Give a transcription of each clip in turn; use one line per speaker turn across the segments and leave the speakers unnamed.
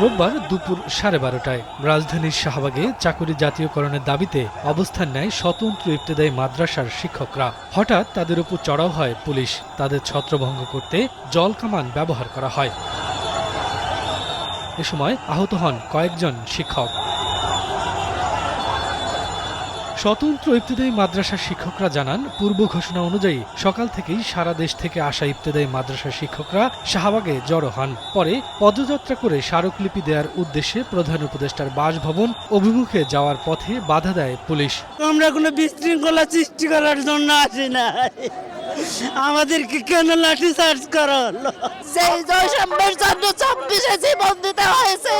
রোববার দুপুর সাড়ে বারোটায় রাজধানীর শাহবাগে চাকুরি জাতীয়করণের দাবিতে অবস্থান নেয় স্বতন্ত্র ইবতেদায়ী মাদ্রাসার শিক্ষকরা। হঠাৎ তাদের উপর চড়াও হয় পুলিশ। তাদের ছত্রভঙ্গ করতে জল কামান ব্যবহার করা হয়। এ সময় আহত হন কয়েকজন শিক্ষক। স্বতন্ত্র ইবতেদায়ী মাদ্রাসার শিক্ষকরা জানান পূর্ব ঘোষণা অনুযায়ী সকাল থেকেই সারা দেশ থেকে আসা ইবতেদায়ী মাদ্রাসার শিক্ষকরা শাহবাগে জড়ো হন। পরে পদযাত্রা করে স্মারকলিপি দেওয়ার উদ্দেশ্যে প্রধান উপদেষ্টার বাসভবন অভিমুখে যাওয়ার পথে বাধা দেয় পুলিশ।
আমরা কোনো বিশৃঙ্খলা সৃষ্টি করার জন্য আসি না আমাদেরকে কেন লাঠি চার্জ করা? হলো
সেই বৈষম্যের জন্য চব্বিশে জীবন দিতে হয়েছে।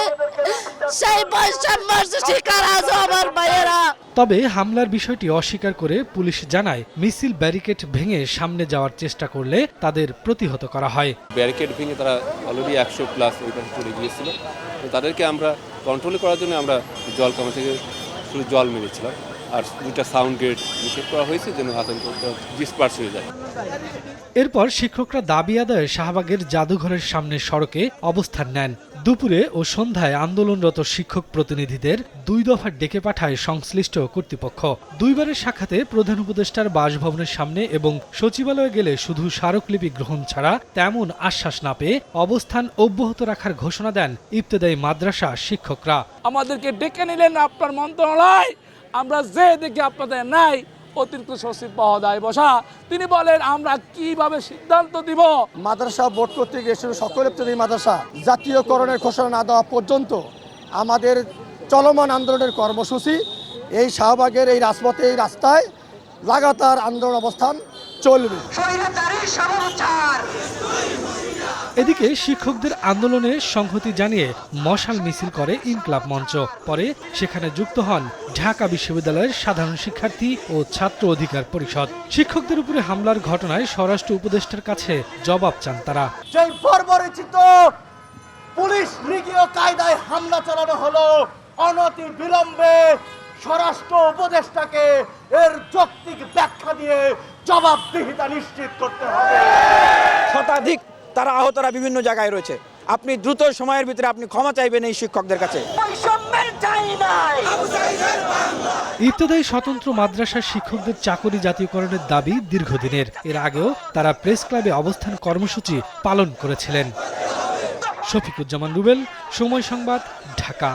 সেই বৈষম্যের শিকার আজ আমার
তবে হামলার বিষয়টি অস্বীকার করে পুলিশ জানায় মিছিল ব্যারিকেড ভেঙে সামনে যাওয়ার চেষ্টা করলে তাদের প্রতিহত করা হয়।
ব্যারিকেড ভেঙে তারা অলরেডি একশো প্লাস ওই পাশে চলে গিয়েছিল তাদেরকে আমরা কন্ট্রোল করার জন্য আমরা জল কামা থেকে শুধু জল মেরেছিলাম। আর দুটা সাউন্ড গেট নিষেধ করা হয়েছে যেন আতঙ্ক ডিসপার্স হয়ে যায়।
এরপর শিক্ষকরা দাবি আদায়ে শাহবাগের জাদুঘরের সামনে সড়কে অবস্থান নেন। দুপুরে ও সন্ধ্যায় আন্দোলনরত শিক্ষক প্রতিনিধিদের দুই দফা ডেকে পাঠায় সংশ্লিষ্ট কর্তৃপক্ষ। দুইবারের সাক্ষাতে প্রধান উপদেষ্টার বাসভবনের সামনে এবং সচিবালয়ে গেলে শুধু স্মারকলিপি গ্রহণ ছাড়া তেমন আশ্বাস না পেয়ে অবস্থান অব্যাহত রাখার ঘোষণা দেন ইবতেদায়ী মাদ্রাসা শিক্ষকরা।
আমাদেরকে ডেকে নিলেন আপনার মন্ত্রণালয়, আমরা যে দেখি আপনাদের নাই অতিরিক্ত সচিব মহোদয় বসা, তিনি বলেন, আমরা কীভাবে সিদ্ধান্ত দিব?
মাদ্রাসা বোর্ড কর্তৃক এসে সকল ইফতেদায়ী মাদ্রাসা, জাতীয়করণের ঘোষণা না দেওয়া পর্যন্ত আমাদের চলমান আন্দোলনের কর্মসূচি, এই শাহবাগের এই রাজপথে, এই রাস্তায় লাগাতার আন্দোলন অবস্থান চলবে।
এদিকে শিক্ষকদের আন্দোলনে সংহতি জানিয়ে মশাল মিছিল করে ইনকলাব মঞ্চ। পরে সেখানে যুক্ত হন ঢাকা বিশ্ববিদ্যালয়ের সাধারণ শিক্ষার্থী ও ছাত্র অধিকার পরিষদ। শিক্ষকদের উপরে হামলার ঘটনায় স্বরাষ্ট্র উপদেষ্টার কাছে জবাব চান তারা।
পুলিশ লীগীয় কায়দায় হামলা চালানো হলো অনতি বিলম্বে স্বরাষ্ট্র উপদেষ্টাকে এর জবাবদিহিতা নিশ্চিত করতে হবে।
শতাধিক তারা আহতরা বিভিন্ন জায়গায় রয়েছে। আপনি দ্রুত সময়ের ভিতরে আপনি ক্ষমা চাইবেন এই শিক্ষকদের কাছে।
ইবতদায়ী স্বতন্ত্র মাদ্রাসার শিক্ষকদের চাকরি জাতীয়করণের দাবি দীর্ঘদিনের। এর আগেও তারা প্রেস ক্লাবে অবস্থান কর্মসূচি পালন করেছিলেন। শফিকুজ্জামান রুবেল সময় সংবাদ ঢাকা।